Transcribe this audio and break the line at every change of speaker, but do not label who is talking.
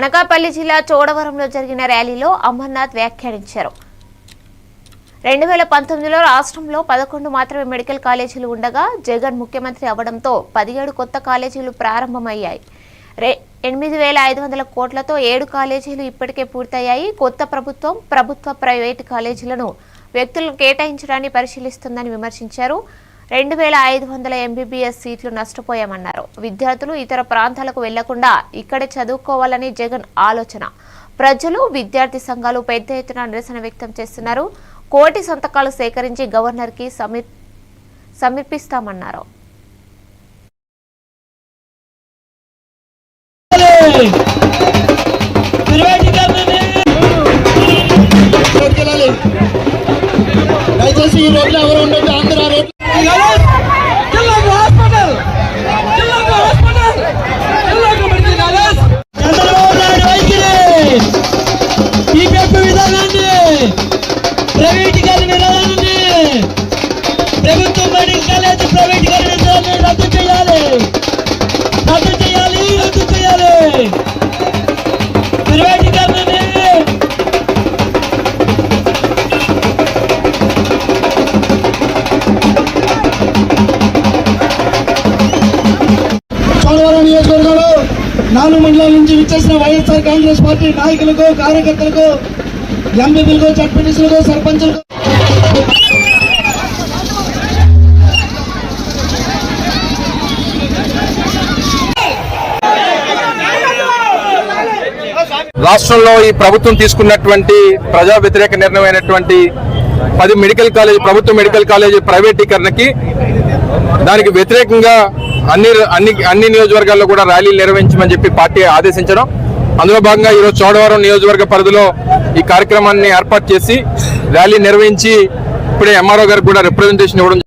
అనకాపల్లి జిల్లా చోడవరంలో జరిగిన ర్యాలీలో అమర్నాథ్ వ్యాఖ్యానించారు. రెండు వేల పంతొమ్మిదిలో రాష్ట్రంలో పదకొండు మాత్రమే మెడికల్ కాలేజీలు ఉండగా జగన్ ముఖ్యమంత్రి అవడంతో పదిహేడు కొత్త కాలేజీలు ప్రారంభమయ్యాయి. రే ఎనిమిది వేల ఐదు వందల కోట్లతో ఏడు కాలేజీలు ఇప్పటికే పూర్తయ్యాయి. కొత్త ప్రభుత్వం ప్రభుత్వ ప్రైవేటు కాలేజీలను వ్యక్తులను కేటాయించడాన్ని పరిశీలిస్తుందని విమర్శించారు. రెండు వేల ఐదు వందల ఎంబీబీఎస్ సీట్లు నష్టపోయామన్నారు. విద్యార్థులు ఇతర ప్రాంతాలకు వెళ్ళకుండా ఇక్కడే చదువుకోవాలని జగన్ ఆలోచన. ప్రజలు విద్యార్థి సంఘాలు పెద్ద ఎత్తున నిరసన వ్యక్తం చేస్తున్నారు. కోటి సంతకాలు సేకరించి గవర్నర్కి సమీర్ సమర్పిస్తామన్నారు
ప్రైవేటీకరణ ప్రభుత్వ మెడికల్ కాలేజ్ ప్రైవేటీకరణ రద్దు చేయాలి. రద్దు చేయాలి రద్దు చేయాలి. ప్రైవేటీకరణని చోడవరం నియోజకవర్గంలో నాలుగు మండలాల నుంచి విచ్చేసిన వైఎస్ఆర్ కాంగ్రెస్ పార్టీ నాయకులకు కార్యకర్తలకు ఎంపీలకు జడ్పీటీసీలకు సర్పంచులకు
రాష్ట్రంలో ఈ ప్రభుత్వం తీసుకున్నటువంటి ప్రజా వ్యతిరేక నిర్ణయమైనటువంటి పది మెడికల్ కాలేజ్ ప్రభుత్వ మెడికల్ కాలేజీ ప్రైవేటీకరణకి దానికి వ్యతిరేకంగా అన్ని అన్ని అన్ని నియోజకవర్గాల్లో కూడా ర్యాలీలు నిర్వహించమని చెప్పి పార్టీ ఆదేశించడం అందులో భాగంగా ఈరోజు చోడవరం నియోజకవర్గ పరిధిలో ఈ కార్యక్రమాన్ని ఏర్పాటు చేసి ర్యాలీ నిర్వహించి ఇప్పుడే ఎంఆర్ఓ గారికి కూడా రిప్రజెంటేషన్ ఇవ్వడం